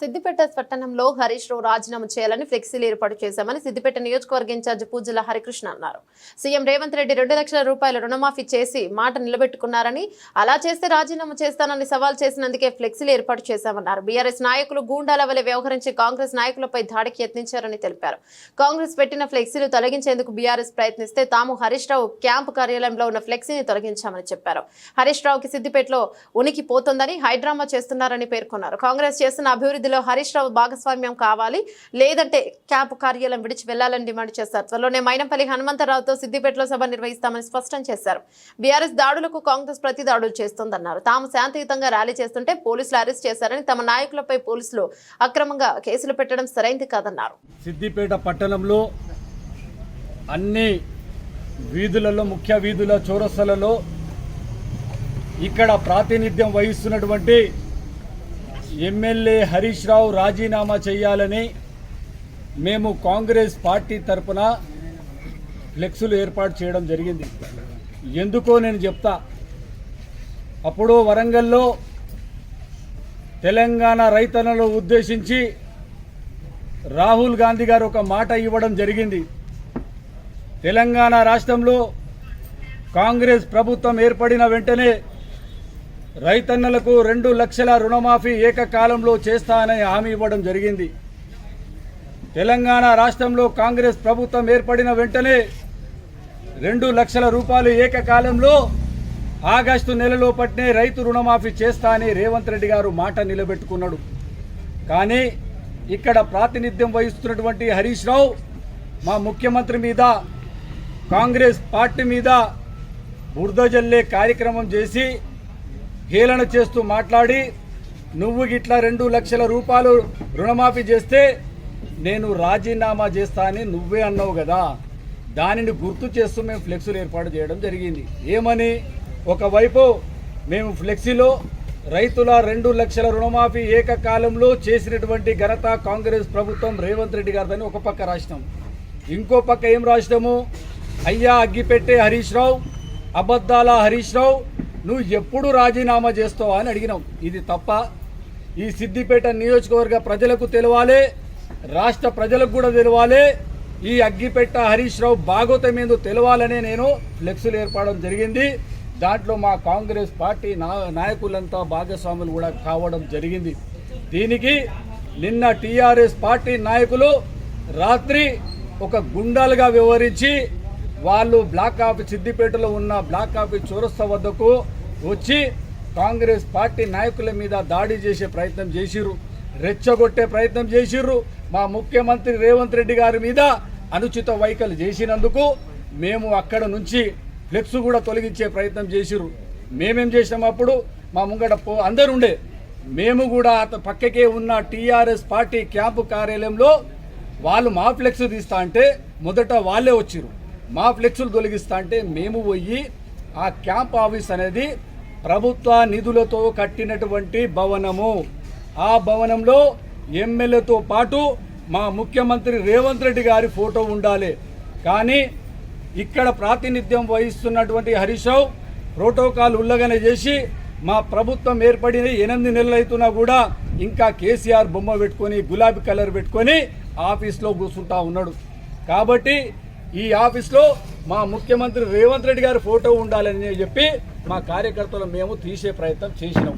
సిద్దిపేట పట్టణంలో హరీష్ రావు రాజీనామా చేయాలని ఫ్లెక్సీలు ఏర్పాటు చేశామని సిద్దిపేట నియోజకవర్గ ఇన్ఛార్జ్ పూజల హరికృష్ణ అన్నారు. సీఎం రేవంత్ రెడ్డి రెండు లక్షల రూపాయల రుణమాఫీ చేసి మాట నిలబెట్టుకున్నారని అలా చేస్తే రాజీనామా చేస్తానని సవాల్ చేసినందుకే ఫ్లెక్సీలు ఏర్పాటు చేశామన్నారు. బీఆర్ఎస్ నాయకులు గూండాల వలె వ్యవహరించి కాంగ్రెస్ నాయకులపై దాడికి యత్నించారని తెలిపారు. కాంగ్రెస్ పెట్టిన ఫ్లెక్సీలు తొలగించేందుకు బీఆర్ఎస్ ప్రయత్నిస్తే తాము హరీష్ రావు క్యాంపు కార్యాలయంలో ఉన్న ఫ్లెక్సీని తొలగించామని చెప్పారు. హరీష్ రావుకి సిద్దిపేటలో ఉనికి పోతుందని హైడ్రామా చేస్తున్నారని పేర్కొన్నారు. కాంగ్రెస్ చేస్తున్న అభివృద్ధిలో హరీష్ రావు భాగస్వామ్యం కావాలి. లేదంటే క్యాంపు కార్యాలయం విడిచి వెళ్ళాలని డిమాండ్ చేశారు. త్వరలోనే మైనంపల్లి హనుమంతరావుతో సిద్దిపేటలో సభ నిర్వహిస్తామని స్పష్టం చేశారు. బీఆర్ఎస్ దాడులకు కాంగ్రెస్ ప్రతి దాడులు చేస్తోందన్నారు. తాము శాంతియుతంగా ర్యాలీ చేస్తుంటే పోలీసులు అరెస్ట్ చేశారని తమ నాయకులపై పోలీసులు అక్రమంగా కేసులు పెట్టడం సరైంది కాదన్నారు. సిద్దిపేట పట్టణంలో అన్ని వీధులలో ముఖ్య వీధుల చౌరస్తలలో ఇక్కడ ప్రాతినిధ్యం వహిస్తున్నటువంటి ఎమ్మెల్యే హరీష్ రావు రాజీనామా చేయాలని మేము కాంగ్రెస్ పార్టీ తరపున ఫ్లెక్సులు ఏర్పాటు చేయడం జరిగింది. ఎందుకో నేను చెప్తా. అప్పుడు వరంగల్లో తెలంగాణ రైతన్నలు ఉద్దేశించి రాహుల్ గాంధీ గారు ఒక మాట ఇవ్వడం జరిగింది. తెలంగాణ రాష్ట్రంలో కాంగ్రెస్ ప్రభుత్వం ఏర్పడిన వెంటనే రైతన్నలకు రెండు లక్షల రుణమాఫీ ఏకకాలంలో చేస్తానని హామీ ఇవ్వడం జరిగింది. తెలంగాణ రాష్ట్రంలో కాంగ్రెస్ ప్రభుత్వం ఏర్పడిన వెంటనే రెండు లక్షల రూపాయలు ఏకకాలంలో ఆగస్టు నెలలో పట్నే రైతు రుణమాఫీ చేస్తా అని రేవంత్ రెడ్డి గారు మాట నిలబెట్టుకున్నాడు. కానీ ఇక్కడ ప్రాతినిధ్యం వహిస్తున్నటువంటి హరీష్ రావు మా ముఖ్యమంత్రి మీద కాంగ్రెస్ పార్టీ మీద బురద జల్లే కార్యక్రమం చేసి హేళన చేస్తూ మాట్లాడి నువ్వు గిట్లా రెండు లక్షల రూపాయలు రుణమాఫీ చేస్తే నేను రాజీనామా చేస్తా అని నువ్వే అన్నావు కదా. దానిని గుర్తు చేస్తూ మేము ఫ్లెక్సీలు ఏర్పాటు చేయడం జరిగింది. ఏమని? ఒకవైపు మేము ఫ్లెక్సీలో రైతుల రెండు లక్షల రుణమాఫీ ఏకకాలంలో చేసినటువంటి ఘనత కాంగ్రెస్ ప్రభుత్వం రేవంత్ రెడ్డి గారిదని ఒక పక్క రాసినాం. ఇంకో పక్క ఏం రాసినాము? అయ్యా అగ్గిపెట్టే హరీష్ రావు అబద్ధాల హరీష్ రావు నువ్వు ఎప్పుడు రాజీనామా చేస్తావా అని అడిగినాం ఇది తప్ప ఈ సిద్దిపేట నియోజకవర్గ ప్రజలకు తెలవాలి రాష్ట్ర ప్రజలకు కూడా తెలవాలి ఈ అగ్గిపెట్ట హరీష్ రావు భాగోతం ఏందో తెలవాలనే నేను ఫ్లెక్సులు ఏర్పడడం జరిగింది. దాంట్లో మా కాంగ్రెస్ పార్టీ నా నాయకులంతా భాగస్వాములు కూడా కావడం జరిగింది. దీనికి నిన్న టీఆర్ఎస్ పార్టీ నాయకులు రాత్రి ఒక గుండాలుగా వ్యవహరించి వాళ్ళు బ్లాక్ ఆఫీస్ సిద్దిపేటలో ఉన్న బ్లాక్ ఆఫీస్ చౌరస్తా వద్దకు వచ్చి కాంగ్రెస్ పార్టీ నాయకుల మీద దాడి చేసే ప్రయత్నం చేసిర్రు రెచ్చగొట్టే ప్రయత్నం చేసిర్రు. మా ముఖ్యమంత్రి రేవంత్ రెడ్డి గారి మీద అనుచిత వైఖరి చేసినందుకు మేము అక్కడ నుంచి ఫ్లెక్స్ కూడా తొలగించే ప్రయత్నం చేసిర్రు. మేమేం చేసినప్పుడు మా ముంగట పో అందరు ఉండే మేము కూడా అత పక్కకే ఉన్న టీఆర్ఎస్ పార్టీ క్యాంపు కార్యాలయంలో వాళ్ళు మా ఫ్లెక్స్ తీస్తా అంటే మొదట వాళ్ళే వచ్చిర్రు. మా ఫ్లెక్సులు తొలగిస్తా అంటే మేము పోయి ఆ క్యాంప్ ఆఫీస్ అనేది ప్రభుత్వ నిధులతో కట్టినటువంటి భవనము. ఆ భవనంలో ఎమ్మెల్యేతో పాటు మా ముఖ్యమంత్రి రేవంత్ రెడ్డి గారి ఫోటో ఉండాలి. కానీ ఇక్కడ ప్రాతినిధ్యం వహిస్తున్నటువంటి హరీష్ ప్రోటోకాల్ ఉల్లంఘన చేసి మా ప్రభుత్వం ఏర్పడిన ఎనిమిది నెలలు అవుతున్నా కూడా ఇంకా కేసీఆర్ బొమ్మ పెట్టుకొని గులాబీ కలర్ పెట్టుకొని ఆఫీస్లో కూర్చుంటా ఉన్నాడు. కాబట్టి ఈ ఆఫీస్లో మా ముఖ్యమంత్రి రేవంత్ రెడ్డి గారి ఫోటో ఉండాలని చెప్పి మా కార్యకర్తలు మేము తీసే ప్రయత్నం చేసినాం.